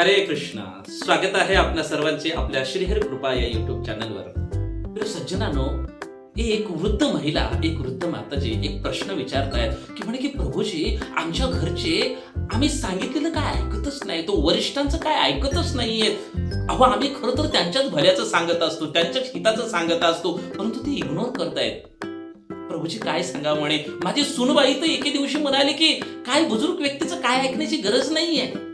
हरे कृष्णा. स्वागत आहे आपल्या सर्वांचे आपल्या श्रीहर कृपा या युट्यूब चॅनलवर सज्जनानो एक वृद्ध महिला एक वृद्ध माताजी एक प्रश्न विचारतायत की म्हणे की प्रभूजी आमच्या घरचे आम्ही सांगितलेलं काय ऐकतच नाही? तो वरिष्ठांचं काय ऐकतच नाहीयेत? अहो आम्ही खरं तर त्यांच्याच भल्याचं सांगत असतो त्यांच्याच हिताचं सांगत असतो परंतु ते इग्नोर करतायत. प्रभूजी काय सांगा म्हणे? माझी सुनबाई तर एके दिवशी म्हणाले की काय बुजुर्ग व्यक्तीचं काय ऐकण्याची गरज नाहीये?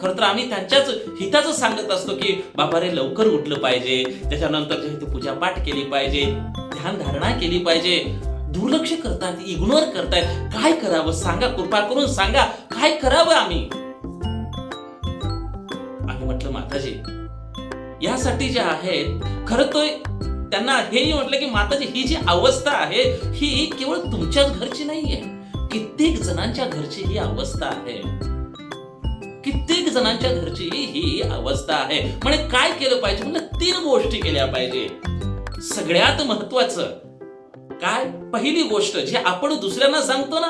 खरं तर आम्ही त्यांच्याच हिताचं सांगत असतो की बाबा रे लवकर उठलं पाहिजे. त्याच्यानंतर जे ते पूजापाठ केली पाहिजे. ध्यान धारणा केली पाहिजे. दुर्लक्ष करतात इग्नोर करतायत. काय करावं? सांगा कृपा करून सांगा. काय करावं आम्ही? आम्ही म्हटलं माताजी यासाठी जे आहेत खरं तो त्यांना हेही म्हटलं की माताजी ही जी अवस्था आहे ही केवळ तुमच्याच घरची नाहीये. कित्येक जणांच्या घरची ही अवस्था आहे. कित्येक जणांच्या घरची ही अवस्था आहे. म्हणे काय केलं पाहिजे? म्हणजे तीन गोष्टी केल्या पाहिजे. सगळ्यात महत्वाचं काय? पहिली गोष्ट जे आपण दुसऱ्यांना सांगतो ना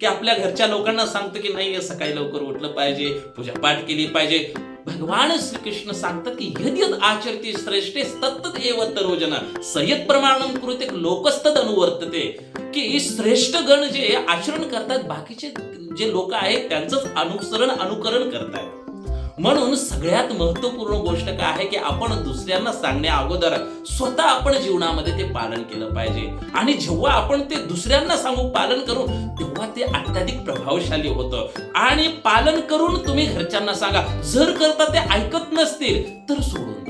की आपल्या घरच्या लोकांना सांगतो की नाही सकाळी लवकर उठलं पाहिजे पूजापाठ केली पाहिजे. भगवान श्रीकृष्ण सांगतात की यद आचरते आचरती श्रेष्ठे तत्त एव तरोजना संयत प्रमाणम कृते लोकस्तद अनुवर्तते की श्रेष्ठ गण जे आचरण करतात बाकीचे जे लोक आहेत त्यांचंच अनुसरण अनुकरण करतायत. म्हणून सगळ्यात महत्त्वपूर्ण गोष्ट काय आहे की आपण दुसऱ्यांना सांगण्या अगोदर स्वतः आपण जीवनामध्ये ते पालन केलं पाहिजे. आणि जेव्हा आपण ते दुसऱ्यांना सांगू पालन करू तेव्हा ते अत्याधिक प्रभावशाली होतं. आणि पालन करून तुम्ही घरच्यांना सांगा जर करता ते ऐकत नसतील तर सोडून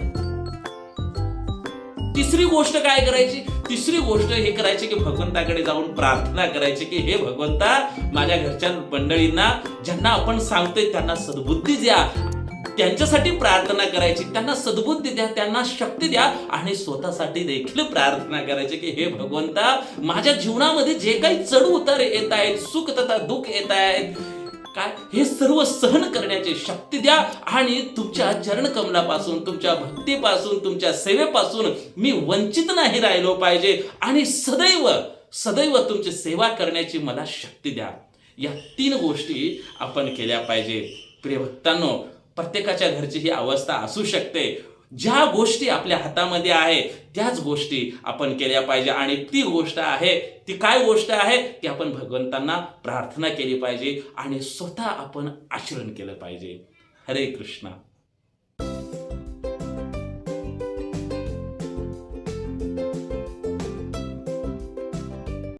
तिसरी गोष्ट काय करायची? तिसरी गोष्ट हे करायची की भगवंताकडे जाऊन प्रार्थना करायची की हे भगवंता माझ्या घरच्या मंडळींना ज्यांना आपण सांगतोय त्यांना सद्बुद्धी द्या. त्यांच्यासाठी प्रार्थना करायची. त्यांना सद्बुद्धी द्या त्यांना शक्ती द्या आणि स्वतःसाठी देखील प्रार्थना करायची की हे भगवंता माझ्या जीवनामध्ये जे काही चढ उतार येत आहेत सुख तथा दुःख येत आहेत काय? हे सर्व सहन करण्याची शक्ती द्या आणि तुमच्या चरणकमलापासून तुमच्या भक्तीपासून तुमच्या सेवेपासून मी वंचित नाही राहिलो पाहिजे आणि सदैव सदैव तुमची सेवा करण्याची मला शक्ती द्या. या तीन गोष्टी आपण केल्या पाहिजे. प्रिय भक्तांनो प्रत्येकाच्या घरची ही अवस्था असू शकते. ज्या गोष्टी आपल्या हातामध्ये आहे त्याच गोष्टी आपण केल्या पाहिजे. आणि ती गोष्ट आहे ती काय गोष्ट आहे? की आपण भगवंतांना प्रार्थना केली पाहिजे आणि स्वतः आपण आचरण केलं पाहिजे. हरे कृष्णा.